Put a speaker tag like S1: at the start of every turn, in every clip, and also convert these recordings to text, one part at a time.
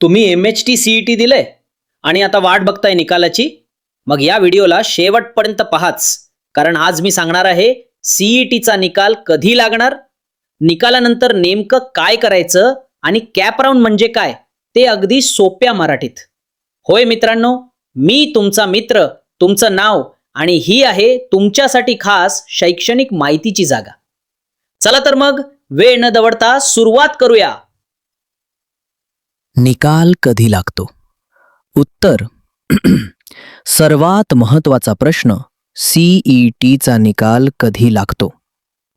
S1: तुम्ही M H T CE T दिलंय आणि आता वाट बघताय निकालाची? मग या व्हिडिओला शेवटपर्यंत पहाच कारण आज मी सांगणार आहे सीई टीचा निकाल कधी लागणार निकालानंतर नेमकं काय करायचं आणि कॅप राऊंड म्हणजे काय ते अगदी सोप्या मराठीत. होय मित्रांनो मी तुमचा मित्र तुमचं नाव आणि ही आहे तुमच्यासाठी खास शैक्षणिक माहितीची जागा. चला तर मग वेळ न दवडता सुरुवात करूया.
S2: निकाल कधी लागतो? उत्तर. सर्वात महत्त्वाचा प्रश्न सीई टीचा निकाल कधी लागतो?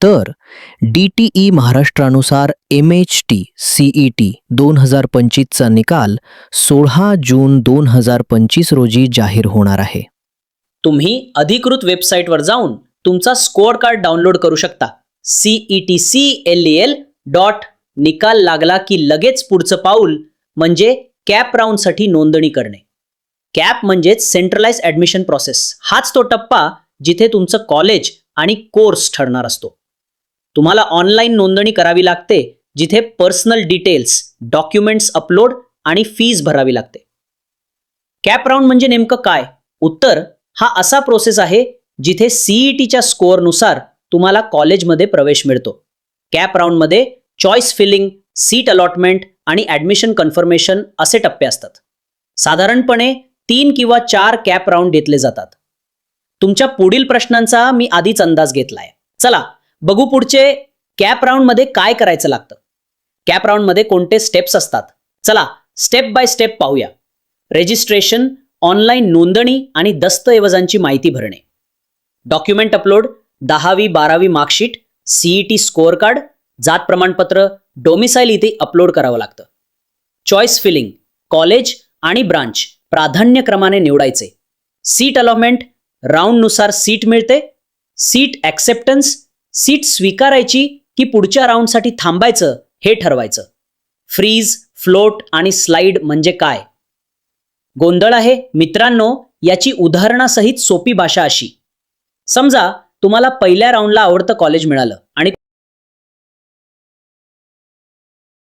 S2: तर D T E महाराष्ट्रानुसार M H T CE T दोन हजार पंचवीसचा निकाल सोळा जून दोन हजार पंचवीस रोजी जाहीर होणार आहे.
S1: तुम्ही अधिकृत वेबसाईटवर जाऊन तुमचा स्कोअर कार्ड डाउनलोड करू शकता. C CE T C L L dot निकाल लागला की लगेच पुढचं पाऊल म्हणजे कॅप राऊंडसाठी नोंदणी करणे. कॅप म्हणजेच सेंट्रलाइज ॲडमिशन प्रोसेस हाच तो टप्पा जिथे तुमचं कॉलेज आणि कोर्स ठरणार असतो. तुम्हाला ऑनलाईन नोंदणी करावी लागते जिथे पर्सनल डिटेल्स डॉक्युमेंट्स अपलोड आणि फीज भरावी लागते. कॅप राऊंड म्हणजे नेमकं काय? उत्तर हा असा प्रोसेस आहे जिथे सीईटीच्या स्कोअरनुसार तुम्हाला कॉलेजमध्ये प्रवेश मिळतो. कॅप राऊंडमध्ये चॉईस फिलिंग सीट अलॉटमेंट आणि ॲडमिशन कन्फर्मेशन असे टप्पे असतात. साधारणपणे तीन किंवा चार कॅप राऊंड घेतले जातात. तुमच्या पुढील प्रश्नांचा मी आधीच अंदाज घेतलाय. चला बघू पुढचे कॅप राऊंडमध्ये काय करायचं लागतं. कॅप राऊंडमध्ये कोणते स्टेप्स असतात. चला स्टेप बाय स्टेप पाहूया. रेजिस्ट्रेशन ऑनलाईन नोंदणी आणि दस्तऐवजांची माहिती भरणे. डॉक्युमेंट अपलोड दहावी बारावी मार्कशीट सीईटी स्कोअर कार्ड जात प्रमाणपत्र डोमिसाईल इथे अपलोड करावं लागतं. चॉईस फिलिंग कॉलेज आणि ब्रांच प्राधान्यक्रमाने निवडायचे. सीट अलॉटमेंट राऊंडनुसार सीट मिळते. सीट ॲक्सेप्टन्स सीट स्वीकारायची की पुढच्या राऊंडसाठी थांबायचं हे ठरवायचं. फ्रीज फ्लोट आणि स्लाइड म्हणजे काय? गोंधळ आहे. मित्रांनो याची उदाहरणासहित सोपी भाषा अशी. समजा तुम्हाला पहिल्या राऊंडला आवडतं कॉलेज मिळालं आणि